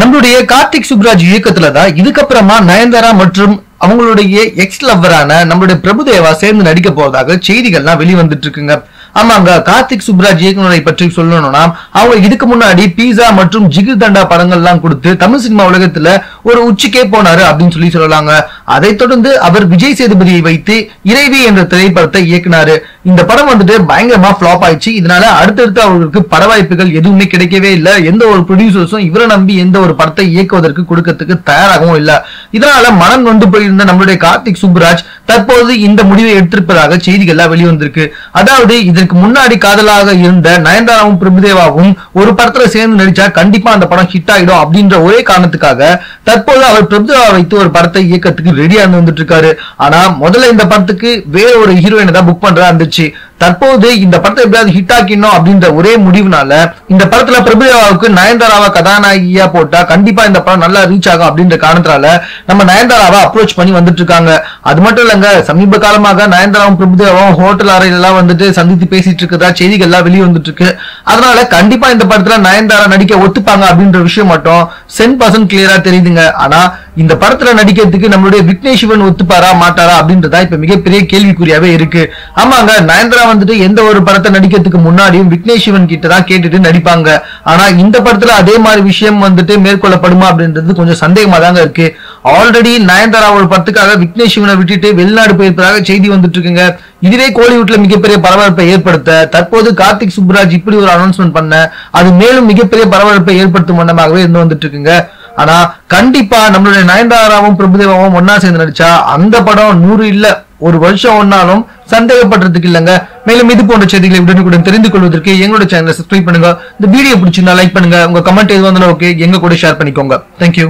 நம்மளுடைய கார்த்திக் சுப்ராஜ் இயக்கத்துல தான் இதுக்கப்புறமா நயன்தாரா மற்றும் அவங்களுடைய எக்ஸ் லவ்வரான நம்மளுடைய பிரபுதேவா சேர்ந்து நடிக்க போவதாக செய்திகள்லாம் வெளிவந்துட்டு இருக்குங்க ஆமாங்க கார்த்திக் சுப்ராஜ் இயக்குனரை பற்றி சொல்லணும்னா அவங்க இதுக்கு முன்னாடி பீஸா மற்றும் ஜிகிர் தண்டா படங்கள்லாம் கொடுத்து தமிழ் சினிமா உலகத்துல ஒரு உச்சிக்கே போனாரு அப்படின்னு சொல்லி சொல்லலாங்க. அதைத் தொடர்ந்து அவர் விஜய் சேதுபதியை வைத்து இறைவி என்ற திரைப்படத்தை இயக்குனாரு. இந்த படம் வந்துட்டு பயங்கரமா ஃபிளாப் ஆயிடுச்சு. இதனால அடுத்தடுத்து அவர்களுக்கு பட வாய்ப்புகள் எதுவுமே கிடைக்கவே இல்லை. எந்த ஒரு ப்ரொடியூசர்ஸும் இவரை நம்பி எந்த ஒரு படத்தை இயக்குவதற்கு கொடுக்கறதுக்கு தயாராகவும் இல்லை. இதனால மனம் நொண்டு போயிருந்த நம்மளுடைய கார்த்திக் சுப்புராஜ் தற்போது இந்த முடிவை எடுத்திருப்பதாக செய்திகள்லாம் வெளிவந்திருக்கு. அதாவது இதற்கு முன்னாடி காதலாக இருந்த நயன்தாராவும் பிரபுதேவாவும் ஒரு படத்துல சேர்ந்து நடிச்சா கண்டிப்பா அந்த படம் ஹிட் ஆயிடும் அப்படின்ற ஒரே காரணத்துக்காக தற்போது அவர் பிரபுதேவா வைத்து ஒரு படத்தை இயக்கத்துக்கு ரெடியா இருந்து வந்துட்டு இருக்காரு. ஆனா முதல்ல இந்த படத்துக்கு வேற ஒரு ஹீரோயினை தான் புக் பண்றதா இருந்துச்சு. தற்போது இந்த படத்தை எப்படியாவது ஹிட் ஆக்கிடணும் அப்படின்ற ஒரே முடிவுனால இந்த படத்துல பிரபுதேவாவுக்கு நயன்தாராவை கதாநாயகியா போட்டா கண்டிப்பா இந்த படம் நல்லா ரீச் ஆகும் அப்படின்ற காரணத்தினால நம்ம நயன்தாராவை அப்ரோச் பண்ணி வந்துட்டு இருக்காங்க. அது மட்டும் இல்லங்க சமீப காலமாக நயன்தாராவும் பிரபுதேவாவும் ஹோட்டல் அறையிலாம் வந்துட்டு சந்தித்து பேசிட்டு இருக்கிறதா செய்திகள் எல்லாம் வெளியே வந்துட்டு இருக்கு. அதனால கண்டிப்பா இந்த படத்துல நயன்தாரா நடிக்க ஒத்துப்பாங்க அப்படின்ற விஷயம் மட்டும் சென் பர்சன்ட் கிளியரா தெரியுதுங்க. ஆனா இந்த படத்துல நடிக்கிறதுக்கு நம்மளுடைய விக்னேஷ் சிவன் ஒத்துப்பாரா மாட்டாரா அப்படின்றதா இப்ப மிகப்பெரிய கேள்விக்குறியாவே இருக்கு. ஆமாங்க நயன்தாரா வந்துட்டு எந்த ஒரு படத்தை நடிக்கிறதுக்கு முன்னாடியும் விக்னேஷ் சிவன் கிட்ட தான் கேட்டுட்டு நடிப்பாங்க. ஆனா இந்த படத்துல அதே மாதிரி விஷயம் வந்துட்டு மேற்கொள்ளப்படுமா அப்படின்றது கொஞ்சம் சந்தேகமா தாங்க இருக்கு. ஆல்ரெடி நயன்தாரா ஒரு படத்துக்காக விக்னேஷ் சிவனை விட்டுட்டு வெளிநாடு போயிருப்பதாக செய்தி வந்துட்டு இருக்குங்க இதுவே கோலிவுட்ல மிகப்பெரிய பரபரப்பை ஏற்படுத்த தற்போது கார்த்திக் சுப்ராஜ் இப்படி ஒரு அனௌன்ஸ்மெண்ட் பண்ண அது மேலும் மிகப்பெரிய பரபரப்பை ஏற்படுத்தும் வண்ணமாகவே இருந்து வந்துட்டு இருக்குங்க ஆனா கண்டிப்பா நம்மளுடைய நயன்தாராவும் பிரபுதேவாவும் ஒன்னா சேர்ந்து நடிச்சா அந்த படம் நூறு இல்ல ஒரு வருஷம் ஒன்னாலும் சந்தேகப்படுறதுக்கு இல்லைங்க. மேலும் இது போன்ற செய்திகளை உடனுக்குடன் தெரிந்து கொள்வதற்கு எங்களோட சேனலை சப்ஸ்கிரைப் பண்ணுங்க. இந்த வீடியோ பிடிச்சிருந்தா லைக் பண்ணுங்க. உங்க கமெண்ட் எது வந்தாலும் ஓகே எங்க கூட ஷேர் பண்ணிக்கோங்க. தேங்க்யூ